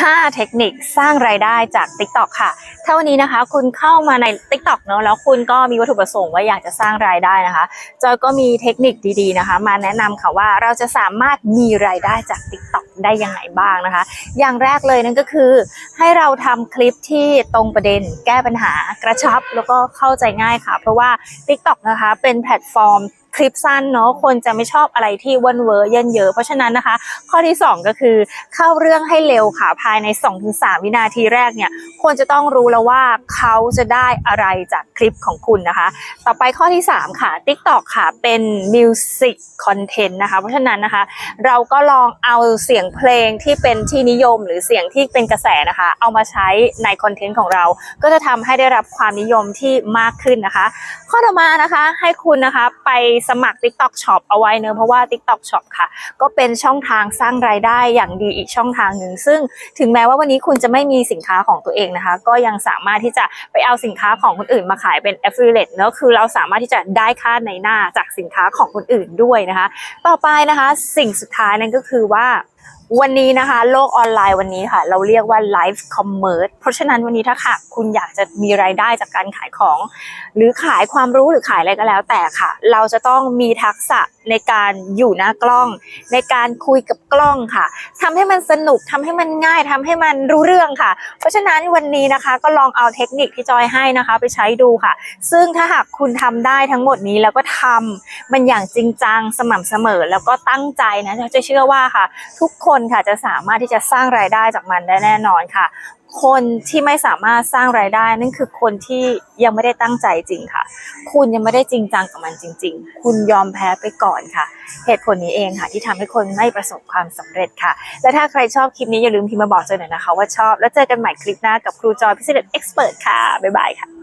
5 เทคนิคสร้างรายได้จาก TikTok ค่ะ ถ้าวันนี้นะคะ คุณเข้ามาใน TikTok เนอะแล้วคุณก็มีวัตถุประสงค์ว่าอยากจะสร้างรายได้นะคะจอยก็มีเทคนิคดีๆนะคะ มาแนะนำค่ะว่าเราจะสามารถมีรายได้จาก TikTok ได้ยังไงบ้างนะคะ อย่างแรกเลยนั่นก็คือ ให้เราทำคลิปที่ตรงประเด็น แก้ปัญหากระชับแล้วก็เข้าใจง่ายค่ะ เพราะว่า TikTok นะคะเป็นแพลตฟอร์มคลิปสั้นเนาะคนจะไม่ชอบอะไรที่เวนเวอร์เยินเยอะเพราะฉะนั้นนะคะ ข้อที่ 2 ก็คือเข้าเรื่องให้เร็วค่ะภายใน 2-3 วินาทีแรกเนี่ยควรจะต้องรู้แล้วว่าเขาจะได้อะไรจากคลิปของคุณนะคะ ต่อไปข้อที่ 3 ค่ะ TikTok ค่ะเป็น Music Content นะคะเพราะฉะนั้นนะคะ เราก็ลองเอาเสียงเพลงที่เป็นที่นิยมหรือเสียงที่เป็นกระแสนะคะ เอามาใช้ในคอนเทนต์ของเรา ก็จะทำให้ได้รับความนิยมที่มากขึ้นนะคะ ข้อต่อมานะคะให้คุณนะคะไปสมัคร TikTok Shop เอาไว้เนอะเพราะว่า TikTok Shop ค่ะ ก็เป็นช่องทางสร้างรายได้อย่างดีอีกช่องทางหนึ่งซึ่งถึงแม้ว่าวันนี้คุณจะไม่มีสินค้าของตัวเองนะคะ ก็ยังสามารถที่จะไปเอาสินค้าของคนอื่นมาขายเป็น affiliate เนอะคือเราสามารถที่จะได้ค่าในหน้าจากสินค้าของคนอื่นด้วยนะคะ ต่อไปนะคะ สิ่งสุดท้ายนั่นก็คือว่า วันนี้นะคะ โลกออนไลน์วันนี้ค่ะ เราเรียกว่า live commerce เพราะฉะนั้นวันนี้ถ้าค่ะคุณอยากจะมีรายได้จากการขายของ หรือขายความรู้หรือขายอะไรก็แล้วแต่ค่ะ เราจะต้องมีทักษะในการอยู่หน้ากล้อง ในการคุยกับกล้องค่ะทำให้มันสนุกทำให้มันง่ายทำให้มันรู้เรื่องค่ะ เพราะฉะนั้นวันนี้นะคะก็ลองเอาเทคนิคที่จอยให้นะคะ ไปใช้ดูค่ะ ซึ่งถ้าหากคุณทำได้ทั้งหมดนี้แล้วก็ทำมันอย่างจริงจังสม่ำเสมอ แล้วก็ตั้งใจนะจะเชื่อว่าค่ะ ทุกคนค่ะจะสามารถที่จะสร้างรายได้จากมันได้แน่นอนค่ะ คนที่ไม่สามารถสร้างรายได้นั่นคือคนที่ยังไม่ได้ตั้งใจจริงค่ะ คุณยังไม่ได้จริงจังกับมันจริง ๆ คุณยอมแพ้ไปก่อนค่ะ เหตุผลนี้เองค่ะ ที่ทำให้คนไม่ประสบความสำเร็จค่ะ และถ้าใครชอบคลิปนี้อย่าลืมพิมพ์มาบอกเจอหน่อยนะคะว่าชอบ แล้วเจอกันใหม่คลิปหน้ากับครูจอยพิเศษเอ็กซ์เพรสค่ะบ๊ายบายค่ะ